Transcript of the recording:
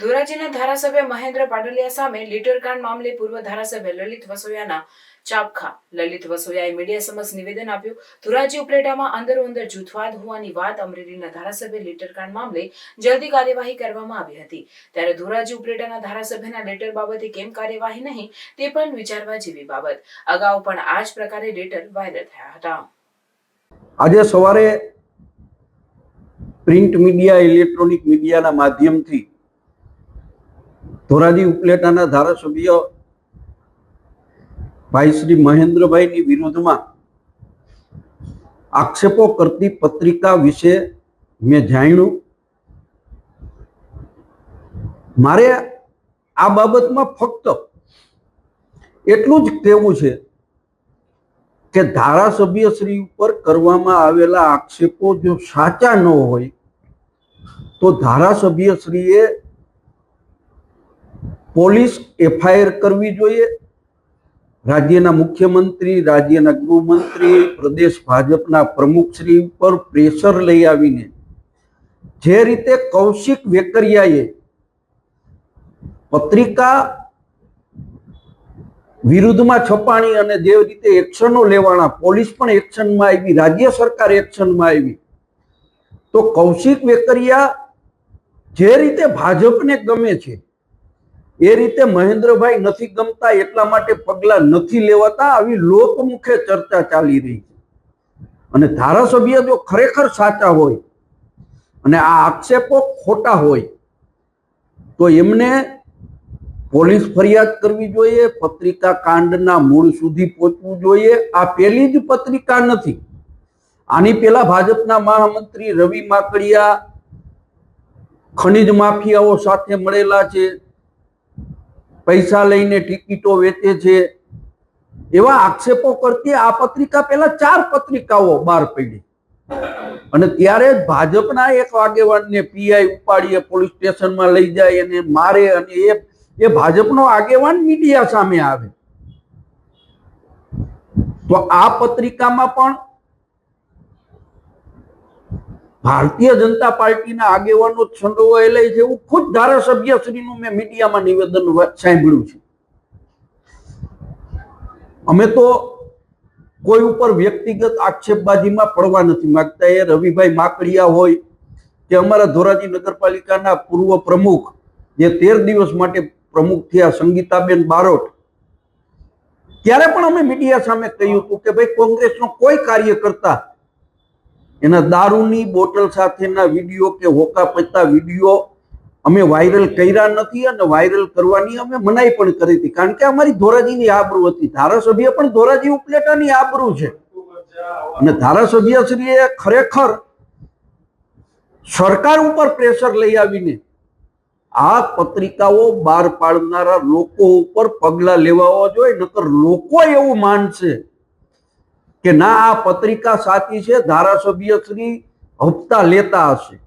ધોરાજીના ધારાસભ્ય મહેન્દ્ર પાડલિયા સામે લીટરકાંડ મામલે પૂર્વ ધારાસભ્ય લલિત વસોયાના ચાપખા. લલિત વસોયાએ મીડિયા સમક્ષ નિવેદન આપ્યું. ધોરાજી ઉપલેટામાં અંદરો અંદર જૂથવાદ હોવાની વાત અમરેલીના ધારાસભ્ય લીટરકાંડ મામલે જલ્દી કાર્યવાહી કરવામાં આવી હતી. ત્યારે ધોરાજી ઉપલેટાના ધારાસભ્યના લેટર બાબતે કેમ કાર્યવાહી નહીં તે પણ વિચારવા જેવી બાબત. અગાઉ પણ આ જ પ્રકારે લેટર વાયરલ થયા હતા. આજે સવારે પ્રિન્ટ મીડિયા, ઇલેક્ટ્રોનિક મીડિયાના માધ્યમથી ધોરાજી ઉપલેટાના ધારાસભ્ય ભાઈ શ્રી મહેન્દ્રભાઈની વિરુદ્ધમાં આક્ષેપો કરતી પત્રિકા વિશે મેં જાણ્યું. મારે આ બાબતમાં ફક્ત એટલું જ કહેવું છે કે ધારાસભ્ય શ્રી ઉપર કરવામાં આવેલા આક્ષેપો જો સાચા ન હોય, તો ધારાસભ્ય શ્રીએ પોલીસ એફઆઈઆર કરવી જોઈએ. રાજ્યના મુખ્યમંત્રી, રાજ્યના ગૃહમંત્રી, પ્રદેશ ભાજપના પ્રમુખશ્રી પર પ્રેશર લઈ આવીને જે રીતે કૌશિક વેકરિયાએ પત્રિકા વિરુદ્ધમાં છપાણી અને જે રીતે એક્શનો લેવાના, પોલીસ પણ એક્શનમાં આવી, રાજ્ય સરકાર એક્શનમાં આવી, તો કૌશિક વેકરિયા જે રીતે ભાજપને ગમે છે એ રીતે મહેન્દ્રભાઈ નથી ગમતા, એટલા માટે પગલા નથી લેવાતા, આવી લોકમુખે ચર્ચા ચાલી રહી છે. અને ધારાસભ્ય જો ખરેખર સાચા હોય અને આ આક્ષેપો ખોટા હોય, તો એમને પોલીસ ફરિયાદ કરવી જોઈએ, પત્રિકા કાંડના મૂળ સુધી પહોંચવું જોઈએ. આ પેલી જ પત્રિકા નથી. આની પેલા ભાજપના મહામંત્રી રવિ માકડિયા ખનિજ માફિયાઓ સાથે મળેલા છે. પૈસા લઈને ટિકિટો વેચે છે. એવા આક્ષેપો કરતી આ પત્રિકા પહેલા ચાર પત્રિકાઓ બહાર પડી. અને ત્યારે ભાજપના એક આગેવાનને પીઆઈ ઉપાડીએ પોલીસ સ્ટેશનમાં લઈ જાય અને મારે અને એ એ ભાજપનો આગેવાન મીડિયા સામે આવે. તો આ પત્રિકામાં પણ ભારતીય જનતા પાર્ટીના આગેવાનો સંડોવાયેલા છે એવું ખુદ ધારાસભ્ય શ્રીનું મેં મીડિયામાં નિવેદન સાંભળ્યું છે. અમે તો કોઈ ઉપર વ્યક્તિગત આક્ષેપબાજીમાં પડવા નથી માંગતા. એ રવિભાઈ માકડિયા હોય કે અમારા ધોરાજી નગરપાલિકાના પૂર્વ પ્રમુખ, જે તેર દિવસ માટે પ્રમુખ થયા, સંગીતાબેન બારોટ. ત્યારે પણ અમે મીડિયા સામે કહ્યું હતું કે ભાઈ, કોંગ્રેસનો કોઈ કાર્યકર્તા એના દારૂની બોટલ સાથેના વીડિયો કે હોકા પચતા વીડિયો અમે વાયરલ કર્યા નથી અને વાયરલ કરવાની અમે મનાઈ પણ કરી હતી. કારણ કે અમારી ધોરાજીની આબરૂ હતી. ધારાસભ્ય પણ ધોરાજી ઉપલેટાની આબરૂ છે. અને ધારાસભ્ય શ્રીએ ખરેખર સરકાર ઉપર પ્રેશર લઈ આવીને આ પત્રિકાઓ બહાર પાડનારા લોકો ઉપર પગલા લેવા જોઈએ, નકર લોકો એવું માનશે કે ના આ પત્રિકા સાચી છે ધારાસભ્ય શ્રી હપ્તા લેતા હશે.